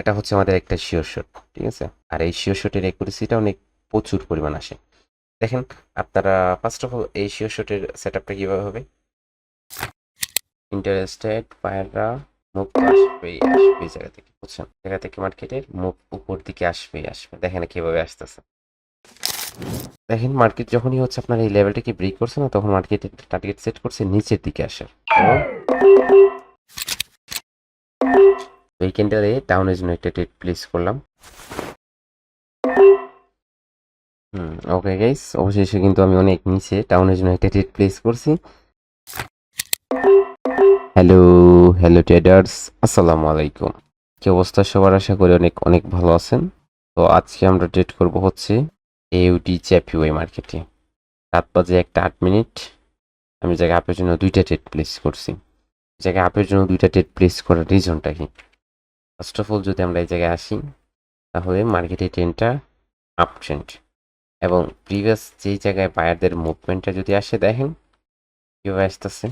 এটা হচ্ছে আমাদের একটা শিওর শট ঠিক আছে? আর এই শিওর শটের একুরেসিটা অনেক প্রচুর পরিমাণ আসে। দেখেন, আপনারা ফার্স্ট অফ অল এই শিওর শটের সেট আপটা কীভাবে হবে? ইন্টারেস্টেড পায়রা আসবেই আসবে এই জায়গা থেকে, বুঝছেন? জায়গা থেকে মার্কেটের মুখ উপর দিকে আসবেই আসবে। দেখেন কীভাবে আসতেছে। দেখেন মার্কেট যখনই হচ্ছে আপনার এই লেভেলটাকে ব্রেক করছে না, তখন মার্কেটের টার্গেট সেট করছে, নিচের দিকে আসে। ডাউনের জন্য একটা ট্রেড প্লেস করলাম। হুম ওকে গাইস অবশেষে কিন্তু আমি অনেক নিচে জন্য একটা ট্রেড প্লেস করছি। হ্যালো হ্যালো ট্রেডার্স আসসালামু আলাইকুম। কি অবস্থা সবার? আশা করি অনেক অনেক ভালো আছেন। তো আজকে আমরা ট্রেড করব হচ্ছে এউডি চ্যাপিওয়াই মার্কেটে রাত বাজে একটা আট মিনিট। আমি জায়গায় আপের জন্য দুইটা ট্রেড প্লেস করছি। জায়গায় আপের জন্য দুইটা ট্রেড প্লেস করার রিজনটা কি? ফার্স্ট অফ অল যদি আমরা এই জায়গায় আসি, তাহলে মার্কেটে ট্রেনটা আপ ট্রেন্ড এবং প্রিভিয়াস যেই জায়গায় বায়ারদের মুভমেন্টটা যদি আসে, দেখেন কীভাবে আসতেছে।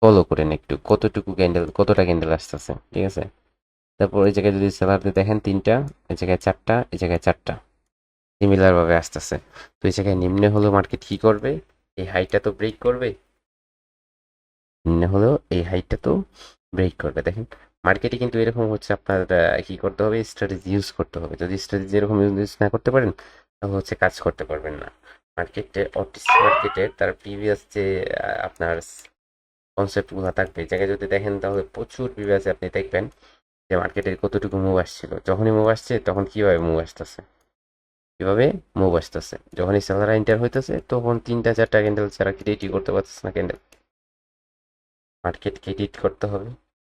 ফলো করেন একটু, কতটুকু ক্যান্ডেল কতটা ক্যান্ডেল আসতেছে, ঠিক আছে? তারপর এই জায়গায় যদি সেলারদের দেখেন, তিনটা, এই জায়গায় চারটা, এই জায়গায় চারটা। সিমিলারভাবে আসতেছে। তো এই জায়গায় নিম্নে হলেও মার্কেট কী করবে? এই হাইটা তো ব্রেক করবে। নিম্নে হলেও এই হাইটটা তো ব্রেক করবে। দেখেন মার্কেটে কিন্তু এরকম হচ্ছে আপনার কি করতে হবে? স্ট্র্যাটেজি ইউজ করতে হবে। যদি স্ট্র্যাটেজি এরকম ইউজ না করতে পারেন, তাহলে হচ্ছে কাজ করতে পারবেন না। মার্কেটে অটিসি মার্কেটে তার প্রিভিয়াস যে আপনার কনসেপ্টগুলো থাকবে জায়গায় যদি দেখেন, তাহলে প্রচুর প্রিভিয়াসে আপনি দেখবেন যে মার্কেটের কতটুকু মুভ আসছিল। যখনই মুভ আসছে, তখন কীভাবে মুভ আসতেছে? কীভাবে মুভ আসতেছে? যখনই সেলার এন্টার হইতেছে, তখন তিনটা, চারটা ক্যান্ডেল ছাড়া ক্রিয়েটই করতে পারতেছে না ক্যান্ডেল মার্কেট ক্রেডিট করতে হবে।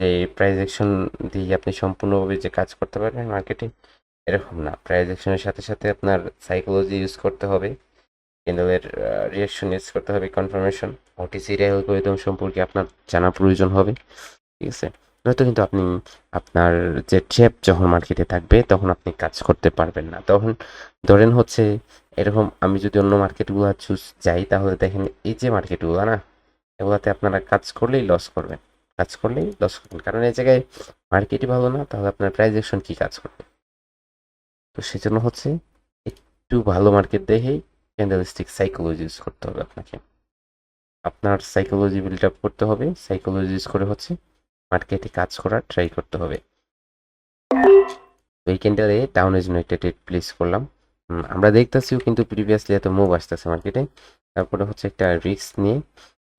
এই প্রাইস অ্যাকশন দিয়ে আপনি সম্পূর্ণভাবে যে কাজ করতে পারবেন মার্কেটে এরকম না। প্রাইস অ্যাকশনের সাথে সাথে আপনার সাইকোলজি ইউজ করতে হবে ক্যান্ডেলের রিয়াকশন ইউজ করতে হবে কনফার্মেশন ওটিসি অ্যালগোরিদম সম্পর্কে আপনার জানা প্রয়োজন হবে, ঠিক আছে? নয়তো কিন্তু আপনি, আপনার যে ট্র্যাপ যখন মার্কেটে থাকবে তখন আপনি কাজ করতে পারবেন না। তখন ধরেন হচ্ছে, এরকম আমি যদি অন্য মার্কেটগুলো চুজ যাই, তাহলে দেখেন এই যে মার্কেটগুলো না, এগুলোতে আপনারা কাজ করলেই লস করবেন। কাজ করলেই লস করবেন কারণ এই জায়গায় মার্কেটই ভালো না, তাহলে আপনার প্রাইস অ্যাকশন কী কাজ করবে? তো সেজন্য হচ্ছে একটু ভালো মার্কেট দেখেই ক্যান্ডেলস্টিক সাইকোলজি ইউজ করতে হবে আপনাকে। আপনার সাইকোলজি বিল্ড আপ করতে হবে সাইকোলজি ইউজ করে হচ্ছে মার্কেটে কাজ করার ট্রাই করতে হবে। এই ক্যান্ডেলে ডাউনের জন্য একটা ট্রেড প্লেস করলাম। আমরা দেখতেছিও কিন্তু প্রিভিয়াসলি এত মুভ আসতেছে মার্কেটে তারপরে হচ্ছে একটা রিস্ক নিয়ে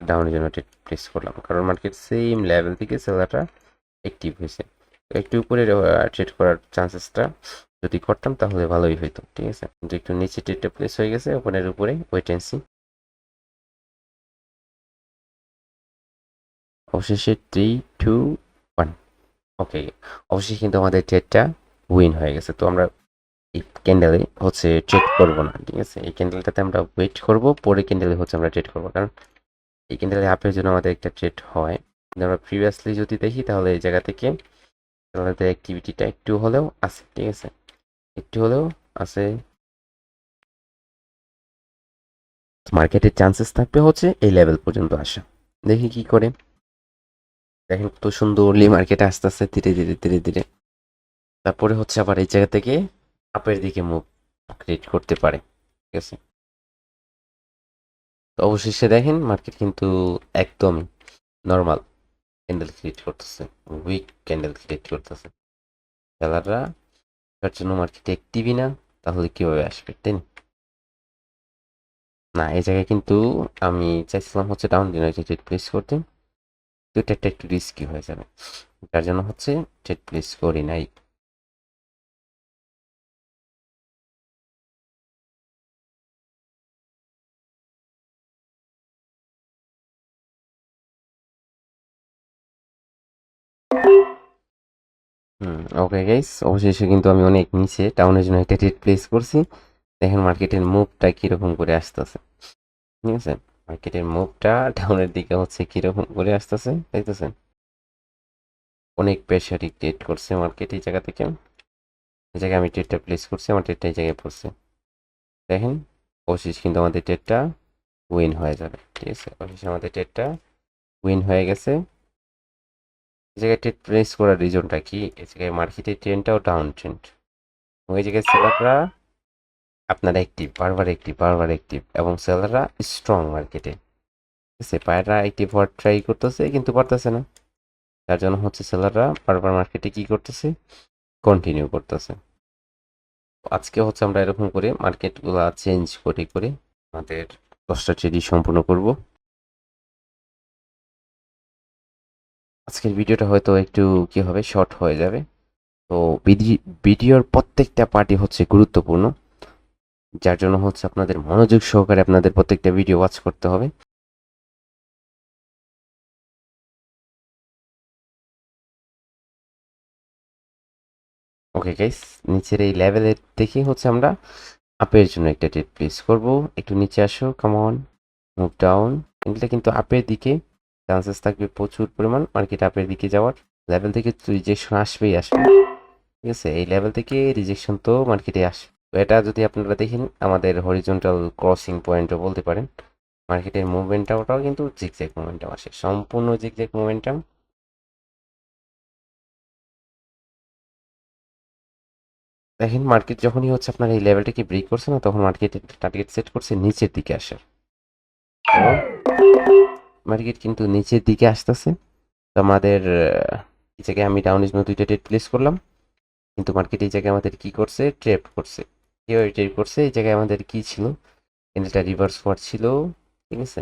ডাউনের জন্য প্লেস করলাম। কারণ মার্কেট সেম লেভেল থেকে সেলারটা অ্যাক্টিভ হয়েছে। একটু উপরে ট্রেড করার চান্সেসটা যদি করতাম তাহলে ভালোই হইতো, ঠিক আছে? কিন্তু একটু নিচে ট্রেডটা প্লেস হয়ে গেছে ওপেনের উপরে ওয়েট অ্যান্ড সি অবশেষে থ্রি টু ওয়ান ওকে অবশেষে কিন্তু আমাদের ট্রেডটা উইন হয়ে গেছে। তো আমরা এই ক্যান্ডেলে হচ্ছে ট্রেড করব না, ঠিক আছে? এই ক্যান্ডেলটাতে আমরা ওয়েট করব, পরে ক্যান্ডেলে হচ্ছে আমরা ট্রেড করব। কারণ এই ক্যান্ডেলে আপের জন্য আমাদের একটা ট্রেড হয়। আমরা প্রিভিয়াসলি যদি দেখি, তাহলে এই জায়গা থেকে আমাদের অ্যাক্টিভিটিটা একটু হলেও আছে, ঠিক আছে? একটু হলেও আছে। মার্কেটের চান্সেস থাকবে হচ্ছে এই লেভেল পর্যন্ত আসা। দেখি কি করে। দেখেন কত সুন্দরলি মার্কেটে আস্তে আস্তে ধীরে ধীরে ধীরে ধীরে। তারপরে হচ্ছে আবার এই জায়গা থেকে আপের দিকে মুভ ক্রিয়েট করতে পারে, ঠিক আছে? অবশেষে দেখেন মার্কেট কিন্তু একদমই নর্মাল ক্যান্ডেল ক্রিয়েট করতেছে উইক ক্যান্ডেল ক্রিয়েট করতেছে। সেলাররা তার জন্য মার্কেটে অ্যাক্টিভই না, তাহলে কীভাবে আসবে, তাই না? এই জায়গায় কিন্তু আমি চাইছিলাম হচ্ছে ডাউন ডিনাইটেড প্লেস করতে, তো এটা একটু রিস্কি হয়ে যাবে। যার জন্য হচ্ছে ট্রেড প্লেস করি নাই। ওকে গাইস অবশেষে কিন্তু আমি অনেক নিচে টাউনের জন্য একটা ট্রেড প্লেস করছি। দেখেন মার্কেটের মুভটা কীরকম করে আসতেছে। ঠিক আছে? মার্কেটের মুভটা টাউনের দিকে হচ্ছে কীরকম করে আসতেছে, দেখতেছেন? অনেক প্রেশারই ক্রিয়েট করছে মার্কেট এই জায়গা থেকে। এই জায়গায় আমি ট্রেডটা প্লেস করছি, আমার ট্রেডটা এই জায়গায় পড়ছে। দেখেন, অবশেষ কিন্তু আমাদের ট্রেডটা উইন হয়ে যাবে। ঠিক আছে? অবশেষে আমাদের ট্রেডটা উইন হয়ে গেছে। এই ট্রেড প্লেস করার রিজনটা কি? এই জায়গায় মার্কেটের ট্রেন্ডটাও ডাউন ট্রেন্ড ওই জায়গায় সেলাররা আপনার অ্যাক্টিভ বারবার অ্যাক্টিভ বারবার অ্যাক্টিভ এবং সেলাররা স্ট্রং মার্কেটে ঠিক আছে পায়রা অ্যাক্টিভ হওয়ার ট্রাই করতেছে, কিন্তু পারতেছে না। তার জন্য হচ্ছে সেলাররা বারবার মার্কেটে কি করতেছে? কন্টিনিউ করতেছে। আজকে হচ্ছে আমরা এরকম করে মার্কেটগুলো চেঞ্জ করে করে আমাদের দশটা ট্রেডই সম্পূর্ণ করব। আজকের ভিডিওটা হয়তো একটু কি হবে শর্ট হয়ে যাবে। তো ভিডিওর প্রত্যেকটা পার্টি হচ্ছে গুরুত্বপূর্ণ, যার জন্য হচ্ছে আপনাদের মনোযোগ সহকারে আপনাদের প্রত্যেকটা ভিডিও ওয়াচ করতে হবে। ওকে গাইস নিচের এই লেভেলের দেখে হচ্ছে আমরা আপের জন্য একটা ট্রেড প্লেস করব। একটু নিচে আসো কামন মুভ ডাউন এগুলো কিন্তু আপের দিকে চান্সেস থাকবে প্রচুর পরিমাণ মার্কেট আপের দিকে যাওয়ার লেভেল থেকে রিজেকশন আসবেই আসবে। ঠিক আছে, এই লেভেল থেকে রিজেকশন তো মার্কেটে আসবে। এটা যদি আপনারা দেখেন, আমাদের হরিজন্টাল ক্রসিং পয়েন্টও বলতে পারেন মার্কেটের মুভমেন্টটা ওটাও কিন্তু জিগজ্যাগ মোমেন্টাম আসে। সম্পূর্ণ জিগজ্যাগ মোমেন্টাম দেখেন মার্কেট যখনই হচ্ছে আপনার এই লেভেলটাকে ব্রেক করছে না, তখন মার্কেট টার্গেট সেট করছে নিচের দিকে আসার মার্কেট কিন্তু নিচের দিকে আসতেছে। তো আমাদের এই জায়গায় আমি ডাউন ইজনো দুইটা ট্রেড প্লেস করলাম। কিন্তু মার্কেট এই জায়গায় আমাদের কি করছে? ট্রেপ করছে। কেউ ট্রেড করছে, এই জায়গায় আমাদের কি ছিল? এটা রিভার্স ফর ছিল, ঠিক আছে?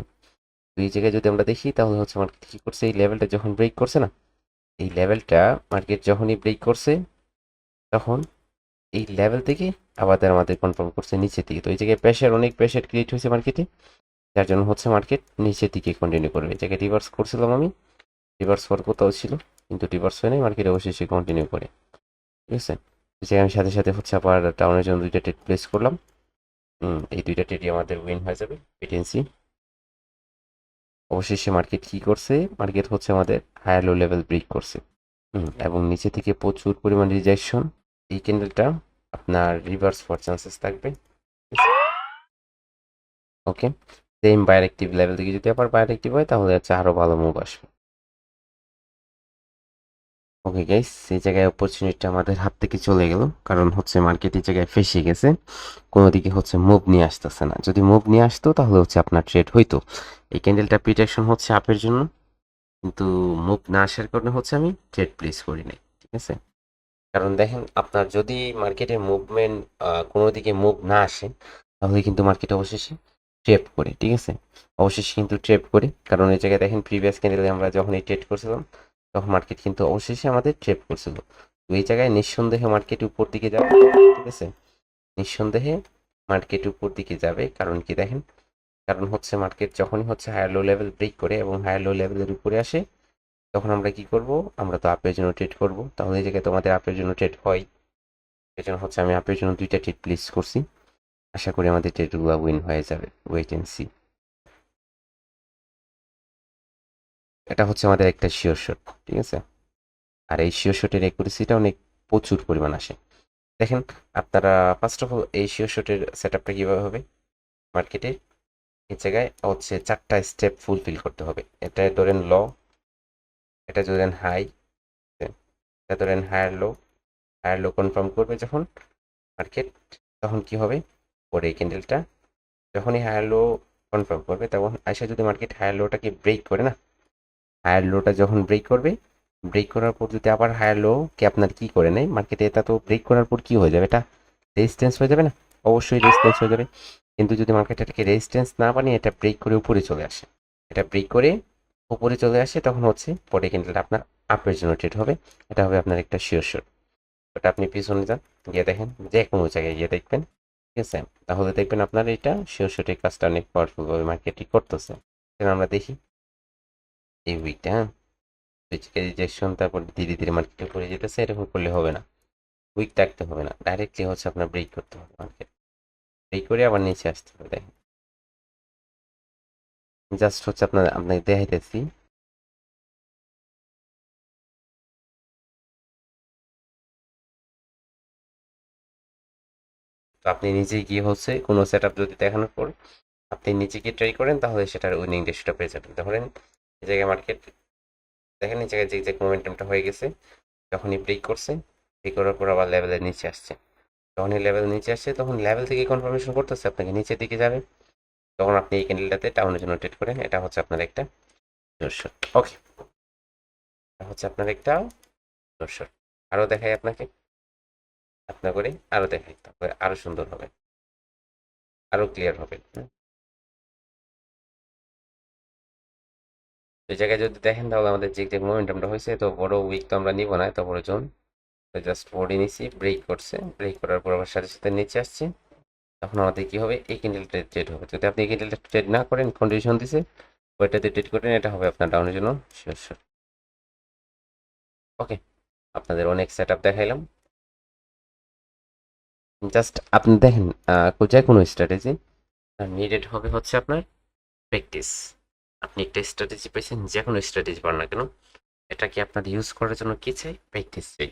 তো এই জায়গায় যদি আমরা দেখি, তাহলে হচ্ছে মার্কেট কি করছে? এই লেভেলটা যখন ব্রেক করছে না, এই লেভেলটা মার্কেট যখনই ব্রেক করছে, তখন এই লেভেল থেকে আবার আমাদের কনফার্ম করছে নিচের দিকে। তো এই জায়গায় প্রেশার অনেক প্রেশার ক্রিয়েট হয়েছে মার্কেটে যার জন্য হচ্ছে মার্কেট নিচের দিকে কন্টিনিউ করবে। জায়গায় রিভার্স করছিলাম আমি রিভার্স ফর কোথাও ছিল, কিন্তু রিভার্স হয় নাই মার্কেট অবশ্যই কন্টিনিউ করে। ঠিক আছে? জায়গায় আমি সাথে সাথে হচ্ছে আবার টাউনের জন্য দুইটা ট্রেড প্লেস করলাম। এই দুইটা ট্রেডই আমাদের উইন হয়ে যাবে পেটেন্সি অবশেষে মার্কেট কি করছে? মার্কেট হচ্ছে আমাদের হায়ার লো লেভেল ব্রেক করছে। এবং নিচে থেকে প্রচুর পরিমাণ রিজেকশন এই ক্যান্ডেলটা আপনার রিভার্স ফর চান্সেস থাকবে। Okay same buyer active level থেকে যদি আবার বায়ার অ্যাক্টিভ হয়, তাহলে হচ্ছে আরও ভালো মুভ আসবে। ওকে গাইস এই জায়গায় অপরচুনিটিটা আমাদের হাত থেকে চলে গেল, কারণ হচ্ছে মার্কেট জায়গায় ফেসে গেছে। কোনো দিকে হচ্ছে মুভ নিয়ে আসতেছে না। যদি মুভ নিয়ে আসতো, তাহলে হচ্ছে আপনার ট্রেড হইতো। এই ক্যান্ডেলটা প্রিটেকশন হচ্ছে আপের জন্য, কিন্তু মুভ না আসার কারণে হচ্ছে আমি ট্রেড প্লেস করি নাই, ঠিক আছে? কারণ দেখেন, আপনার যদি মার্কেটের মুভমেন্ট কোনো দিকে মুভ না আসে, তাহলে কিন্তু মার্কেট অবশেষে ট্রেপ করে, ঠিক আছে? অবশেষে কিন্তু ট্রেপ করে। কারণ এই জায়গায় দেখেন প্রিভিয়াস ক্যান্ডেলে আমরা যখন এই ট্রেড করছিলাম, তখন মার্কেট কিন্তু অবশেষে আমাদের ট্রেপ করছিল। তো এই জায়গায় নিঃসন্দেহে মার্কেট উপর দিকে যাবে, ঠিক আছে? নিঃসন্দেহে মার্কেট উপর দিকে যাবে, কারণ কি দেখেন? কারণ হচ্ছে মার্কেট যখনই হচ্ছে হায়ার লো লেভেল ব্রেক করে এবং হায়ার লো লেভেলের উপরে আসে, তখন আমরা কি করব? আমরা তো আপের জন্য ট্রেড করব। তাহলে এই জায়গায় তোমাদের আপের জন্য ট্রেড হয়। এই জন্য হচ্ছে আমি আপের জন্য দুইটা ট্রেড প্লেস করছি। আশা করি আমাদের ট্রেডগুলো উইন হয়ে যাবে ওয়েট এন্ড সি এটা হচ্ছে আমাদের একটা শিওর শট ঠিক আছে? আর এই শিওর শটের অ্যাকুরেসিটা অনেক প্রচুর পরিমাণ আসে। দেখেন, আপনারা ফার্স্ট অফ অল এই শিওর শটের সেট আপটা কীভাবে হবে? মার্কেটে এই জায়গায় হচ্ছে চারটা স্টেপ ফুলফিল করতে হবে। এটা ধরেন ল এটা ধরেন হাই এটা ধরেন higher low higher low confirm করবে যখন মার্কেট তখন কি হবে? পরে এই ক্যান্ডেলটা যখনই হায়ার লো কনফার্ম করবে, তখন আইসা যদি মার্কেট হায়ার লোটাকে ব্রেক করে না হায়ার লোটা যখন ব্রেক করবে ব্রেক করার পর যদি আবার হায়ার লোকে আপনার কি করে নেয়? মার্কেটে এটা তো ব্রেক করার পর কি হয়ে যাবে? এটা রেজিস্ট্যান্স হয়ে যাবে না? অবশ্যই রেজিস্ট্যান্স হয়ে যাবে। কিন্তু যদি মার্কেট এটাকে রেজিস্ট্যান্স না বানিয়ে এটা ব্রেক করে উপরে চলে আসে, এটা ব্রেক করে উপরে চলে আসে, তখন হচ্ছে পরে ক্যান্ডেলটা আপনার আপের জন্য ট্রেড হবে। এটা হবে আপনার একটা শিওর শট ওটা আপনি পিছনে যান, গিয়ে দেখেন, যে কোনো জায়গায় গিয়ে দেখবেন ঠিক আছে তাহলে দেখবেন আপনার এটা শিওর শটের কাজটা অনেক পাওয়ারফুলভাবে মার্কেটিং করতেছে। আমরা দেখি। এই উইকটা হ্যাঁ? রিজেকশন তারপর ধীরে ধীরে মার্কেটে পড়ে যেতেছে, এরকম করলে হবে না। উইক থাকতে হবে না। ডাইরেক্টলি হচ্ছে আপনার ব্রেক করতে হবে মার্কেট ব্রেক করে আবার নিচে আসতে হবে, দেখেন। জাস্ট হচ্ছে আপনার, আপনাকে দেখাইতেছি। তো আপনি নিজে গিয়ে হচ্ছে কোনো সেট যদি দেখানোর পর আপনি নিজে গিয়ে ট্রাই করেন, তাহলে সেটার উইনিং রেশিওটা পেয়ে যাবেন। ধরেন এই জায়গায় মার্কেট দেখেন এই জায়গায় যে যে মোমেন্টামটা হয়ে গেছে, যখনই ব্রেক করছে ব্রেক করার পর আবার লেভেলের নিচে আসছে। যখনই লেভেল নিচে আসছে, তখন লেভেল থেকে কনফার্মেশন করতেছে, আপনাকে নিচের দিকে যাবে। তখন আপনি এই ক্যান্ডেলটাতে টাউনের জন্য ট্রেড করেন, এটা হচ্ছে আপনার একটা জোরশট ওকে এটা হচ্ছে আপনার একটা জোরশট আরও দেখাই আপনাকে। আপনার করে আরও দেখাই, তারপরে আরও সুন্দর হবে। আরও ক্লিয়ার হবে। এই জায়গায় যদি দেখেন তাহলে আমাদের যে যে মোমেন্টামটা হয়েছে তো বড় উইক তো আমরা নিব না, এত বড় জোন তো জাস্ট বডি নিছি ব্রেক করছে। ব্রেক করার পর আবার সাথে সাথে নিচে আসছে। তখন আমাদের কি হবে? এই ক্যান্ডেলটা ট্রেড হবে। যদি আপনি এই ক্যান্ডেলটা ট্রেড না করেন কন্ডিশন দিছে, ওইটাতে ট্রেড করেন এটা হবে আপনার ডাউনের জন্য। শিওর ওকে আপনাদের অনেক সেট দেখাইলাম। জাস্ট আপনি দেখেন যে কোনো স্ট্র্যাটেজি নিডেড হবে হচ্ছে আপনার প্র্যাকটিস আপনি একটা স্ট্র্যাটেজি পেয়েছেন যে কোনো স্ট্র্যাটেজি পান না কেন, এটাকে আপনার ইউজ করার জন্য কী চাই? প্র্যাকটিস চাই।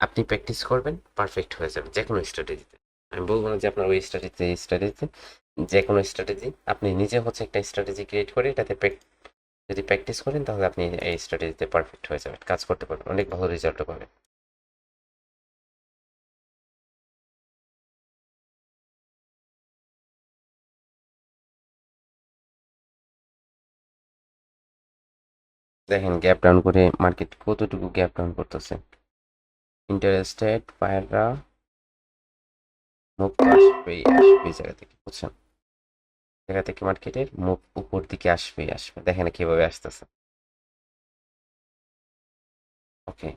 আপনি প্র্যাকটিস করবেন পারফেক্ট হয়ে যাবে যে কোনো স্ট্র্যাটেজিতে আমি বলব না যে আপনার ওই স্ট্র্যাটেজি এই স্ট্র্যাটেজিতে যে কোনো স্ট্র্যাটেজি আপনি নিজে হচ্ছে একটা স্ট্র্যাটেজি ক্রিয়েট করে এটাতে যদি প্র্যাকটিস করেন, তাহলে আপনি এই স্ট্র্যাটেজিতে পারফেক্ট হয়ে যাবেন, কাজ করতে পারবেন, অনেক ভালো রেজাল্টও পাবেন। দেখেন গ্যাপ ডাউন করে মার্কেট কতটুকু গ্যাপ ডাউন করতেছে। ইন্টারেস্টেড পায়রা মুখ আসবেই আসবে জায়গা থেকে, বুঝছেন? জায়গা থেকে মার্কেটের মুখ উপর দিকে আসবেই আসবে। দেখেন কীভাবে আসতেছে। ওকে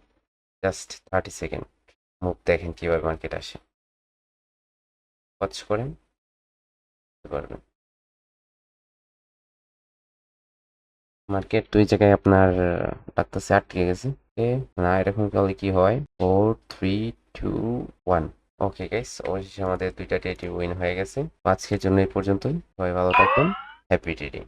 জাস্ট থার্টি সেকেন্ড মুখ দেখেন কীভাবে মার্কেট আসে। ওয়াচ করেন পারবেন। মার্কেট, দুই জায়গায় আপনার লাগতেছে আটকে গেছে। না, এরকম করলে কি হয়? Four three two one okay guys অবশেষে আমাদের দুইটা ডেটি উইন হয়ে গেছে। আজকের জন্য এই পর্যন্তই। সবাই ভালো থাকবেন। Happy trading